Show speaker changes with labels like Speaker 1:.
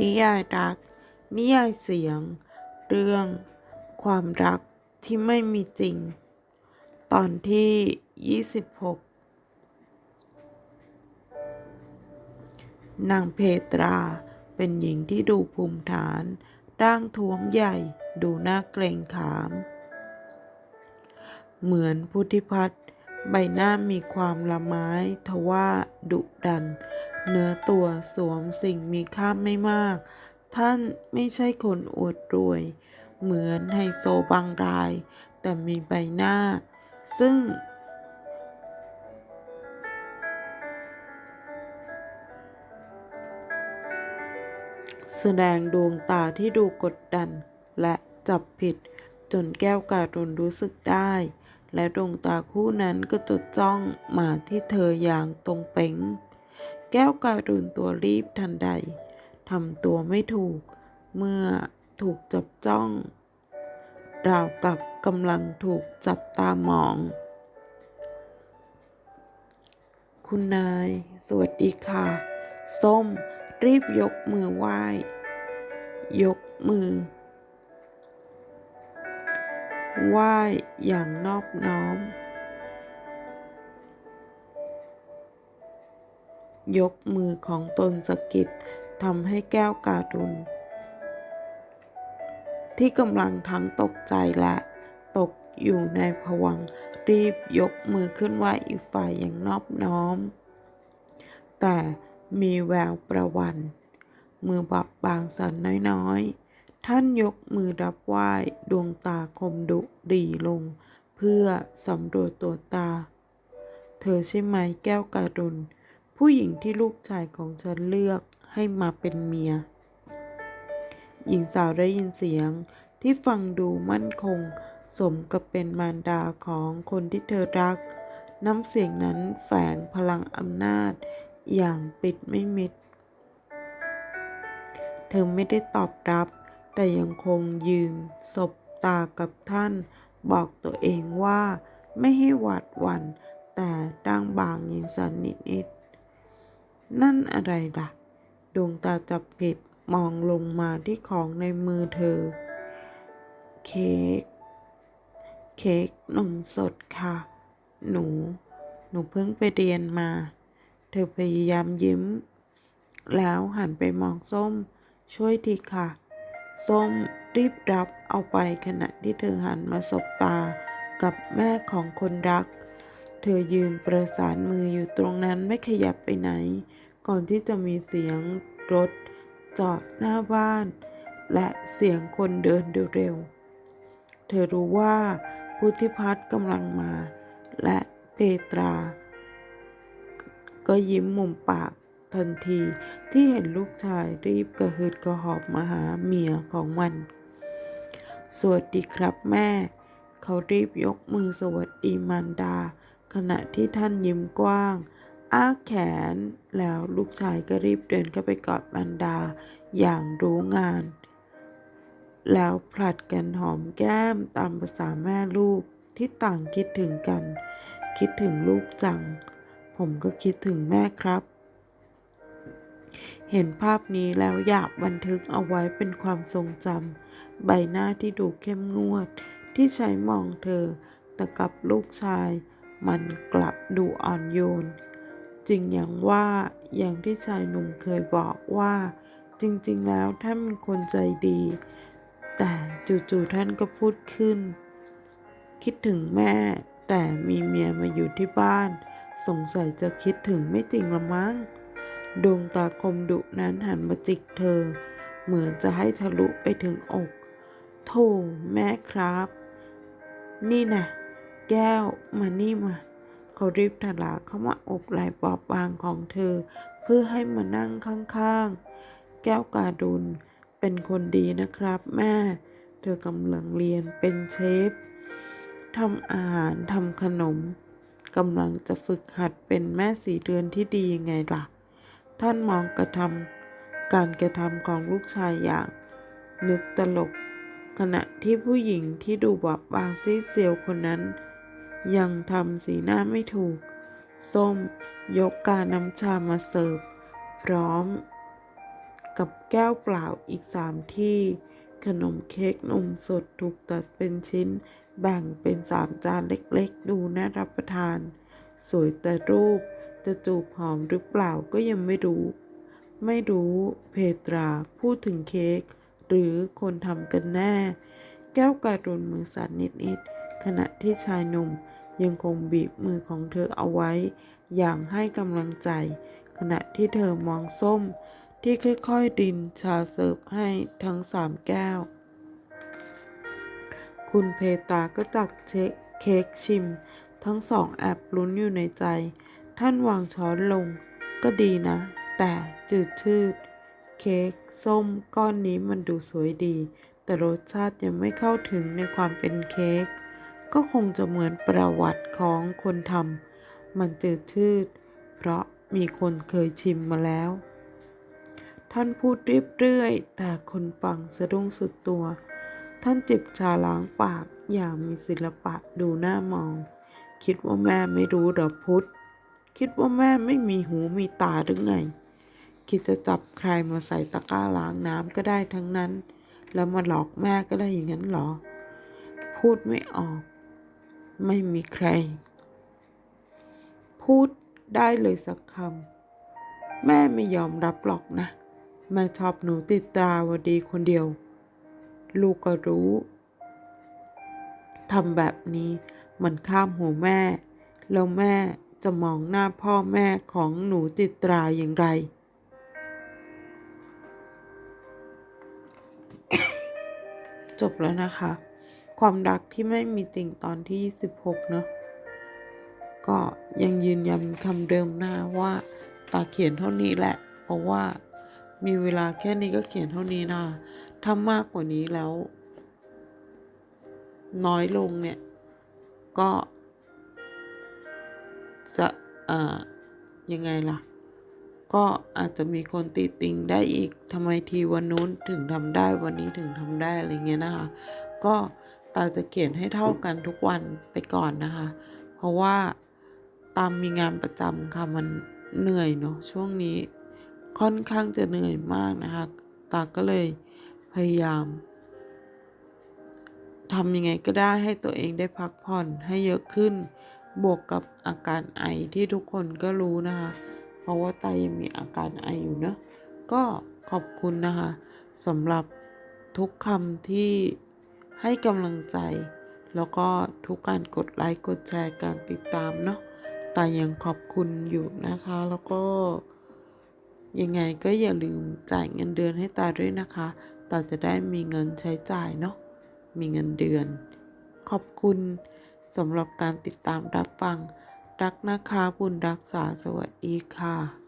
Speaker 1: นิยายรัก นิยายเสียง เรื่อง ความรักที่ไม่มีจริง ตอนที่ 26 นางเพตราเป็นหญิงที่ดูภูมิฐาน ร่างท้วมใหญ่ดูน่าเกรงขาม เหมือนพุทธิพัฒน์ใบหน้ามีความละไม้ทว่าดุดัน เนื้อตัวสวมสิ่งมีค่าไม่มาก ท่านไม่ใช่คนอวดรวย เหมือนไฮโซบางราย แต่มีใบหน้า ซึ่ง แสดงดวงตาที่ดูกดดันและจับผิด จนแก้วการุณรู้สึกได้ และดวงตาคู่นั้นก็จดจ้องมาที่เธออย่างตรงเป๋ง แก้วการุณตัวรีบทันใดทำตัวไม่ถูก เมื่อถูกจับจ้อง ราวกับกำลังถูกจับตามอง คุณนาย สวัสดีค่ะ ส้มรีบยกมือไหว้ ยกมือ ไหว้อย่างนอบน้อม ยกมือของตนสะกิดทำให้แก้วการุณที่กำลังทั้งตกใจและตกอยู่ในภวังรีบยกมือขึ้นไหวอีกฝ่ายอย่างนอบน้อม แต่มีแววประวัน มือบอบบางสันน้อยๆ ท่านยกมือรับไหว้ดวงตาคมดุดีลง เพื่อสำรวจตัวตา เธอใช่ไหมแก้วการุณ ผู้หญิงที่ลูกชายของฉันเลือกให้มาเป็นเมีย หญิงสาวได้ยินเสียงที่ฟังดูมั่นคง สมกับเป็นมารดาของคนที่เธอรัก น้ำเสียงนั้นแฝงพลังอำนาจอย่างปิดไม่มิด เธอไม่ได้ตอบรับ แต่ยังคงยืนสบตากับท่าน บอกตัวเองว่าไม่ให้หวาดหวั่นแต่ร่างบางยังสั่นนิด นั่นอะไรล่ะ ดวงตาจับผิดมองลงมาที่ของในมือเธอ เค้ก เค้กนมสดค่ะ หนู หนูเพิ่งไปเรียนมา เธอพยายามยิ้ม แล้วหันไปมองส้ม ช่วยทีค่ะ ส้มรีบรับเอาไปขณะที่เธอหันมาสบตากับแม่ของคนรัก เธอยืนประสานมืออยู่ตรงนั้นไม่ขยับไปไหน ก่อนที่จะมีเสียงรถจอดหน้าบ้าน และเสียงคนเดินเร็วๆ เธอรู้ว่าพุทธิพัฒน์กำลังมา และเพตรา ก็ยิ้มมุมปากทันทีที่เห็นลูกชายรีบกระหืดกระหอบมาหาเมียของมัน สวัสดีครับแม่ เขารีบยกมือสวัสดีมารดา ขณะที่ท่านยิ้มกว้าง อ้าแขนแล้วลูกชายก็รีบเดินเข้าไปกอดมารดาอย่างรู้งาน แล้วผลัดกันหอมแก้มตามภาษาแม่ลูกที่ต่างคิดถึงกัน คิดถึงลูกจัง ผมก็คิดถึงแม่ครับ เห็นภาพนี้แล้วอยากบันทึกเอาไว้เป็นความทรงจำใบหน้าที่ดูเข้มงวด ที่ใช้มองเธอแต่กับลูกชาย มันกลับดูอ่อนโยน จริงอย่างว่าอย่างที่ชายหนุ่มเคยบอกว่า จริง ๆ แล้วท่านเป็นคนใจดี แต่จู่ๆท่านก็พูดขึ้น คิดถึงแม่ แต่มีเมียมาอยู่ที่บ้าน สงสัยจะคิดถึงไม่จริงละมั้งดวงตาคมดุนั้นหันมาจิกเธอ เหมือนจะให้ทะลุไปถึงอกโธ่แม่ครับ นี่นะแก้วมานี่มา เขารีบถลาเข้ามาอกไหล่บอบบางของเธอ เพื่อให้มานั่งข้างๆ แก้วการุณเป็นคนดีนะครับแม่ เธอกำลังเรียนเป็นเชฟทำอาหารทำขนมกำลังจะฝึกหัดเป็นแม่สีเรือนที่ดียังไงล่ะ ท่านมองกระทำการกระทำของลูกชายอย่าง นึกตลก ขณะที่ผู้หญิงที่ดูบอบบางซีเซียวคนนั้น ยังทำสีหน้าไม่ถูก ส้มยกกาน้ำชามาเสิร์ฟ พร้อม กับแก้วเปล่าอีกสามที่ ขนมเค้กนมสดถูกตัดเป็นชิ้น แบ่งเป็นสามจานเล็กๆ ดูน่ารับประทาน สวยแต่รูปจะจูบหอมหรือเปล่าก็ยังไม่รู้ ไม่รู้เพตราพูดถึงเค้กหรือคนทำกันแน่ แก้วการุณมือสั่นนิดๆขณะที่ชายหนุ่ม ยังคงบีบมือของเธอเอาไว้ อย่างให้กำลังใจ ขณะที่เธอมองส้ม ที่ค่อยๆดินชาเสิร์ฟให้ทั้งสามแก้ว คุณเพตาก็ตักเช็คเค้กชิม ทั้งสองแอบลุ้นอยู่ในใจ ท่านวางช้อนลง ก็ดีนะ แต่จืดชืด เค้กส้มก้อนนี้มันดูสวยดี แต่รสชาติยังไม่เข้าถึงในความเป็นเค้ก ก็คงจะเหมือนประวัติของคนทำมันจืดชืด เพราะมีคนเคยชิมมาแล้ว ท่านพูดเรียบเรื่อยๆ แต่คนฟังสะดุ้งสุดตัว ท่านจิบชาล้างปากอย่างมีศิลปะดูน่ามอง คิดว่าแม่ไม่รู้เหรอพุทธคิดว่าแม่ไม่มีหูมีตาหรือไง คิดจะจับใครมาใส่ตะกร้าล้างน้ำก็ได้ทั้งนั้น แล้วมาหลอกแม่ก็ได้อย่างนั้นเหรอ พูดไม่ออก ไม่มีใคร พูดได้เลยสักคำแม่ไม่ยอมรับหรอกนะแม่ชอบหนูติดตราวดีคนเดียว ลูกก็รู้ทำแบบนี้มันข้ามหัวแม่ แล้วแม่จะมองหน้าพ่อแม่ของหนูจิตราอย่างไร จบแล้วนะคะ ความรักที่ไม่มีจริงตอนที่26เนอะก็ยังยืนยันคำเดิมหน้าว่าตาเขียนเท่านี้แหละ เพราะว่ามีเวลาแค่นี้ก็เขียนเท่านี้นะถ้ามากกว่านี้แล้ว น้อยลงเนี่ย ก็จะอ่ายังไงล่ะ ก็อาจจะมีคนติติงได้อีกทำไมทีวันนู้นถึงทำได้วันนี้ถึงทำได้อะไรเงี้ยนะคะ ก็ ตาจะเขียนให้เท่ากันทุกวันไปก่อนนะคะ เพราะว่าตามมีงานประจำค่ะมันเหนื่อยเนาะช่วงนี้ค่อนข้างจะเหนื่อยมากนะคะ ตาก็เลยพยายามทำยังไงก็ได้ให้ตัวเองได้พักผ่อนให้เยอะขึ้น บวกกับอาการไอที่ทุกคนก็รู้นะคะ เพราะว่าตายังมีอาการไออยู่เนอะก็ขอบคุณนะคะสำหรับทุกคำที่ ให้กำลังใจ แล้วก็ทุกการกดไลค์กดแชร์การติดตามเนาะตายังขอบคุณอยู่นะคะ แล้วก็ยังไงก็อย่าลืมจ่ายเงินเดือนให้ตาด้วยนะคะตาจะได้มีเงินใช้จ่ายเนาะ มีเงินเดือน ขอบคุณสำหรับการติดตามรับฟัง รักนะคะบุญรักษาสวัสดีค่ะ